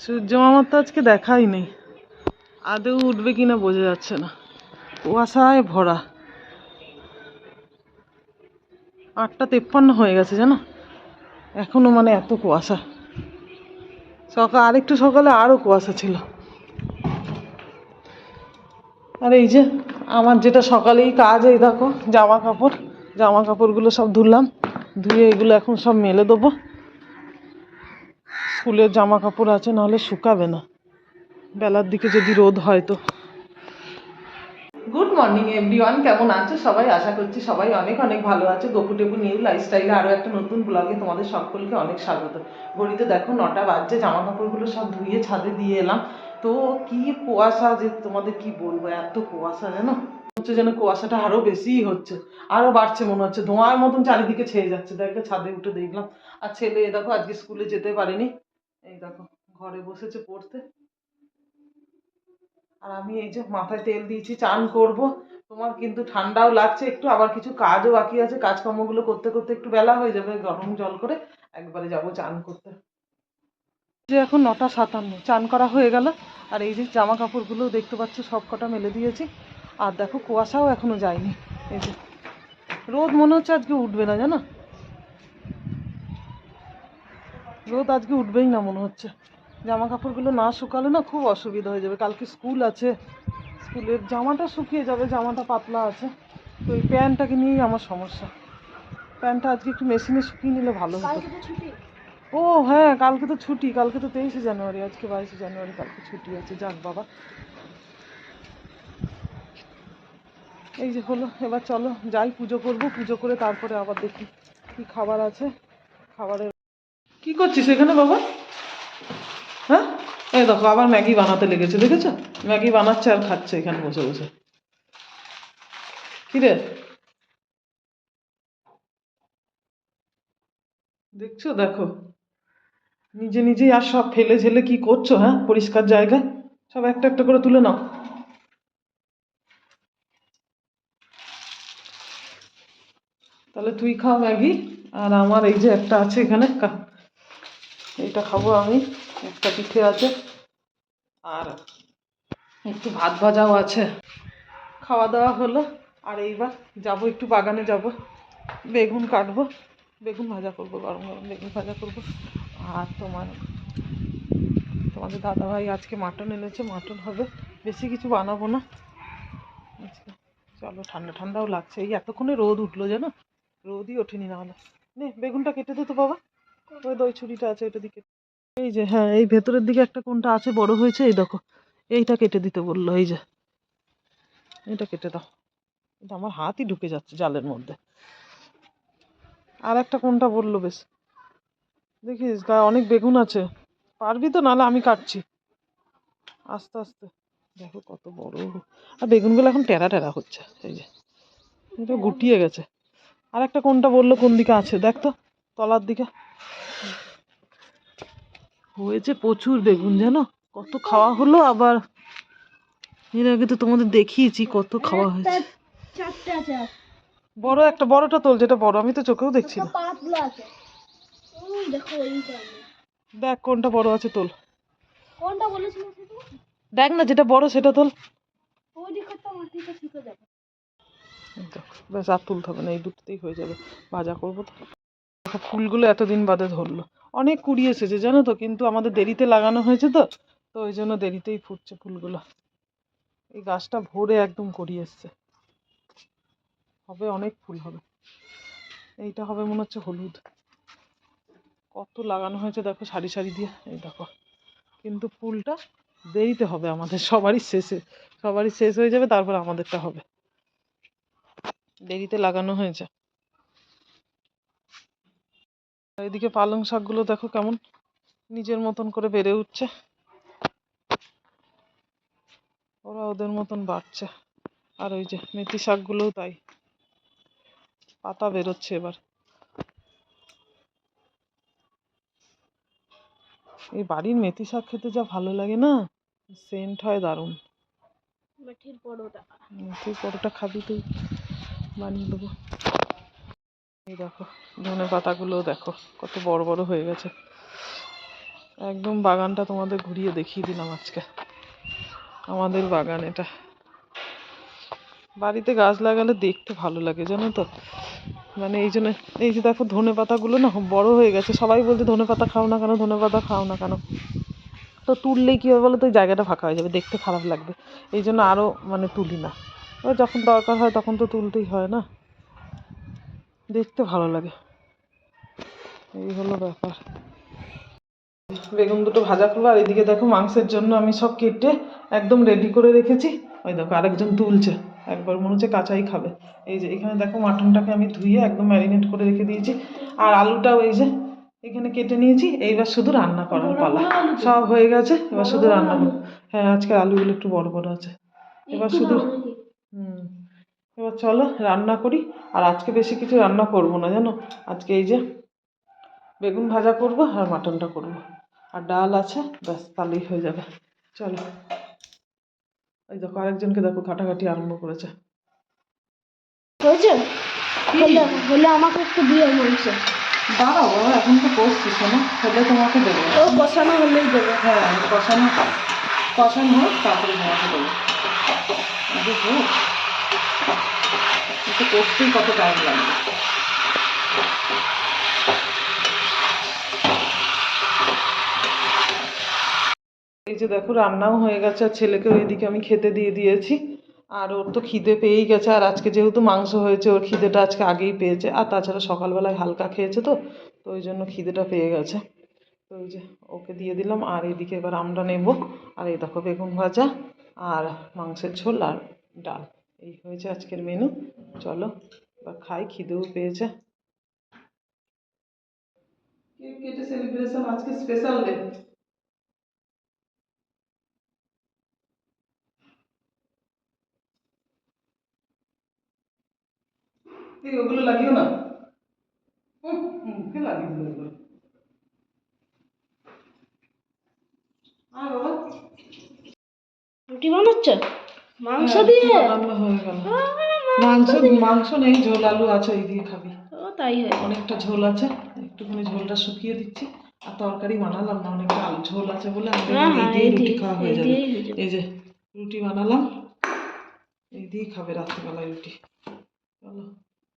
সূর্য মামার তো আজকে দেখাই নেই। আদেও উঠবে কিনা বোঝা যাচ্ছে না। কুয়াশায় ভরা। আটটা তেপ্পান্ন হয়ে গেছে, জানো? এখনও মানে এত কুয়াশা। সকাল আরেকটু সকালে আরও কুয়াশা ছিল। আর এই যে, আমার যেটা সকালেই কাজ, এই দেখো, জামা কাপড়। জামা কাপড়গুলো সব ধুলাম। ধুয়ে এগুলো এখন সব মেলে দেবো। স্কুলের জামা কাপড় আছে, নাহলে শুকাবে না। বেলার দিকে যদি রোদ হয় তো। গুড মর্নিং এভরিওয়ান কেমন আছো সবাই? আশা করছি সবাই অনেক অনেক ভালো আছে। গপু টেপু নিউ লাইফস্টাইলে আরও একটা নতুন ব্লগে তোমাদের সকলকে অনেক স্বাগত। ঘড়িতে দেখো নটা বাজছে জামা কাপড়গুলো সব ধুয়ে ছাদে দিয়ে এলাম। তো কি কুয়াশা যে তোমাদের কি বলব, এত কুয়াশা জানো? হচ্ছে যেন কুয়াশাটা আরও বেশিই হচ্ছে। আরও বাড়ছে মনে হচ্ছে। ধোঁয়ার মতন চারিদিকে ছেয়ে যাচ্ছে। দেখো ছাদে উঠে দেখলাম। আর ছেলে, দেখো আজকে স্কুলে যেতে পারেনি। এই দেখো, ঘরে বসেছে পড়তে। আর আমি এই যে মাথায় তেল দিয়েছি, চান করব। তোমার কিন্তু ঠান্ডাও লাগছে একটু, আবার কিছু কাজও বাকি আছে। কাজকর্মগুলো করতে করতে একটু বেলা হয়ে যাবে, গরম জল করে একবারে যাব চান করতে। যে এখন নটা সাতান্ন, চান করা হয়ে গেল। আর এই যে জামা কাপড়গুলো দেখতে পাচ্ছ, সব কটা মেলে দিয়েছি। আর দেখো, কুয়াশাও এখনও যায়নি। এই যে, রোদ মনে হচ্ছে আজকে উঠবে না, জানো? রোদ আজকে উঠবেই না মনে হচ্ছে। জামা কাপড়গুলো না শুকালে না খুব অসুবিধা হয়ে যাবে। কালকে স্কুল আছে। স্কুলের জামাটা শুকিয়ে যাবে জামাটা পাতলা আছে। তো এই প্যান্টটাকে নিয়েই আমার সমস্যা। প্যান্টটা আজকে একটু মেশিনে শুকিয়ে নিলে ভালো হতো। ও হ্যাঁ কালকে তো ছুটি। কালকে তো তেইশে জানুয়ারি আজকে বাইশে জানুয়ারি কালকে ছুটি আছে। যাক বাবা। এই যে হলো এবার চলো যাই পুজো করব। পুজো করে তারপরে আবার দেখি কি খাবার আছে। খাবারের কি করছিস এখানে বাবা? হ্যাঁ? এই দেখো, আবার ম্যাগি বানাতে লেগেছে, দেখেছ? ম্যাগি বানাচ্ছে আর খাচ্ছে এখানে বসে বসে। রে? দেখছ? দেখো। নিজে নিজেই আর সব ফেলে ঝেলে কি করছ হ্যাঁ? পরিষ্কার জায়গায়? সব একটা একটা করে তুলে নাও। তাহলে তুই খা ম্যাগি, আর আমার এই যে একটা আছে এখানে এইটা খাব আমি। একটা পিঠে আছে। আর একটু ভাত ভাজাও আছে। খাওয়া দাওয়া হলো। আর এইবার যাব, একটু বাগানে যাব। বেগুন কাটবো। বেগুন ভাজা করব, গরম গরম বেগুন ভাজা করব। আর তোমার, তোমাদের দাদাভাই আজকে মাটন এনেছে। মাটন হবে। বেশি কিছু বানাবো না। আজকে চলো, ঠান্ডা ঠান্ডাও লাগছে। এই এতক্ষণে রোদ উঠল জানো? রোদই ওঠেনি না হলে নে, বেগুনটা কেটে দে তো বাবা। ওই দই ছুরিটা আছে ওইটা দিকে। এই যে হ্যাঁ এই ভেতরের দিকে একটা কোনটা আছে, বড় হয়েছে, এই দেখো। এইটা কেটে দিতে বলল, এই যে। এটা কেটে দাও। এটা আমার হাতই ঢুকে যাচ্ছে জালের মধ্যে। আর একটা কোনটা বলল, বেশ। দেখিস, গায়ে অনেক বেগুন আছে। পারবি তো, নাহলে আমি কাটছি। আস্তে আস্তে। দেখো কত বড়। আর বেগুনগুলো এখন টেরা টেরা হচ্ছে, এই যে। এটা গুটিয়ে গেছে। আর একটা কোনটা বলল, কোন দিকে আছে? দেখ তো, তলার দিকে। হয়েছে প্রচুর বেগুন জানো? কত খাওয়া হলো আবার। এর আগে তো তোমাদের দেখিয়েছি কত খাওয়া হয়েছে। বড় একটা বড়টা তোল যেটা বড় আমি তো চোখেও দেখছি না। দেখো কোনটা বড় আছে তোল। কোনটা বলেছিল দেখ না যেটা বড় সেটা তোল। ব্যাস আর তুলতে হবে না এই দুটোতেই হয়ে যাবে। ভাজা করব তো। ফুলগুলো এতদিন বাদে ধরলো। অনেক কুড়ি এসেছে, জানো তো? কিন্তু আমাদের দেরিতে লাগানো হয়েছে তো তো ওই জন্য দেরিতেই ফুটছে ফুলগুলো। এই গাছটা ভরে একদম করি এসছে। হবে অনেক ফুল হবে। এইটা হবে মনে হচ্ছে হলুদ। কত লাগানো হয়েছে দেখো, সারি সারি দিয়ে। এই দেখো, কিন্তু ফুলটা দেরিতে হবে আমাদের, সবারই শেষে সবারই শেষ হয়ে যাবে, তারপর আমাদেরটা হবে। দেরিতে লাগানো হয়েছে। এদিকে পালং শাকগুলো দেখো কেমন নিজের মতন করে বেড়ে উঠছে। ওরা ওদের মতন বাড়ছে। আর ওই যে মেথি শাকগুলোও তাই। পাতা বেরোচ্ছে এবার। এই বাড়ির মেথি শাক খেতে যা ভালো লাগে না? সেন্ট হয় দারুণ। মেথির পরোটা। তুই পরোটা খাবি তুই। বানিয়ে দেবো। এই দেখো, ধনে পাতাগুলো দেখো, কত বড় বড় হয়ে গেছে। একদম বাগানটা তোমাদের ঘুরিয়ে দেখিয়ে দিলাম আজকে। আমাদের বাগান এটা। বাড়িতে গাছ লাগালে দেখতে ভালো লাগে, জানো তো? মানে এই জন্য, এই যে দেখো ধনে পাতাগুলো না বড় হয়ে গেছে। সবাই বলছে, ধনে পাতা খাও না কেন, ধনে পাতা খাও না কেন? তো তুললেই কী হবে বলো তো জায়গাটা ফাঁকা হয়ে যাবে, দেখতে খারাপ লাগবে। এই জন্য আরও মানে তুলি না। যখন দরকার হয়, তখন তো তুলতেই হয় না। দেখতে ভালো লাগে। এই হলো ব্যাপার। বেগুন দুটো ভাজা করব আর এদিকে দেখো মাংসের জন্য আমি সব কেটে একদম রেডি করে রেখেছি। ওই দেখো আরেকজন তুলছে একবার মনে হচ্ছে কাঁচাই খাবে। এই যে এখানে দেখো মাটনটাকে আমি ধুয়ে একদম ম্যারিনেট করে রেখে দিয়েছি। আর আলুটাও এই যে এখানে কেটে নিয়েছি এইবার শুধু রান্না করার পালা। সব হয়ে গেছে এবার শুধু রান্না হ্যাঁ আজকে আলুগুলো একটু বড় বড় আছে। এবার শুধু হুম। এবার চলো রান্না করি। আর আজকে বেশি কিছু রান্না করব না জানো? আজকে এই যে বেগুন ভাজা করব আর মাটনটা করব। আর ডাল আছে ব্যাস তাহলেই হয়ে যাবে। চলো। ওই দেখো আরেকজনকে দেখো কাটাকাটি আরম্ভ করেছে। হয়েছে? হলে আমাকে একটু দিয়ে মাংস দাঁড়াও এখন তো করছি শোনো। হলে তোমাকে দেবো। ও কষানো হলেই দেবে। হ্যাঁ কষানো কষানো হোক তারপরে তোমাকে দেবো। হোক এটা করতেই কত টাইম লাগবে এই যে দেখো, রান্নাও হয়ে গেছে, আর ছেলেকেও এদিকে আমি খেতে দিয়ে দিয়েছি। আর ওর তো খিদে পেয়েই গেছে, আর আজকে যেহেতু মাংস হয়েছে, ওর খিদেটা আজকে আগেই পেয়েছে। আর তাছাড়া সকালবেলায় হালকা খেয়েছে তো তো ওই জন্য খিদেটা পেয়ে গেছে। তো ওই যে ওকে দিয়ে দিলাম, আর এদিকে এবার আমরা নেব। আর এই দেখো বেগুন ভাজা, আর মাংসের ঝোল, আর ডাল। এই হয়েছে আজকের মেনু চলো এবার খাই খিদেও পেয়েছে। কেক কেটে সেলিব্রেশন আজকে স্পেশাল ডে এই ওগুলো লাগিও না। হুম, মুখে লাগিয়ে দিল ওগুলো আয় বাবা? রুটি বানাচ্ছ? মাংস হ্যাঁ, দিয়ে? রান্না হয়ে গেল। মাংস মাংস নেই ঝোল আলু আছে ওই দিয়ে খাবি। ও তাই হয় অনেকটা ঝোল আছে একটুখানি ঝোলটা শুকিয়ে দিচ্ছি। আর তরকারি বানালাম না অনেকটা আলু ঝোল আছে বলে আমি হ্যাঁ, এই দিয়ে রুটি খাওয়া হয়ে যাবে। এই যে রুটি বানালাম এই দিয়েই খাবে রাত্রিবেলায় রুটি। চলো।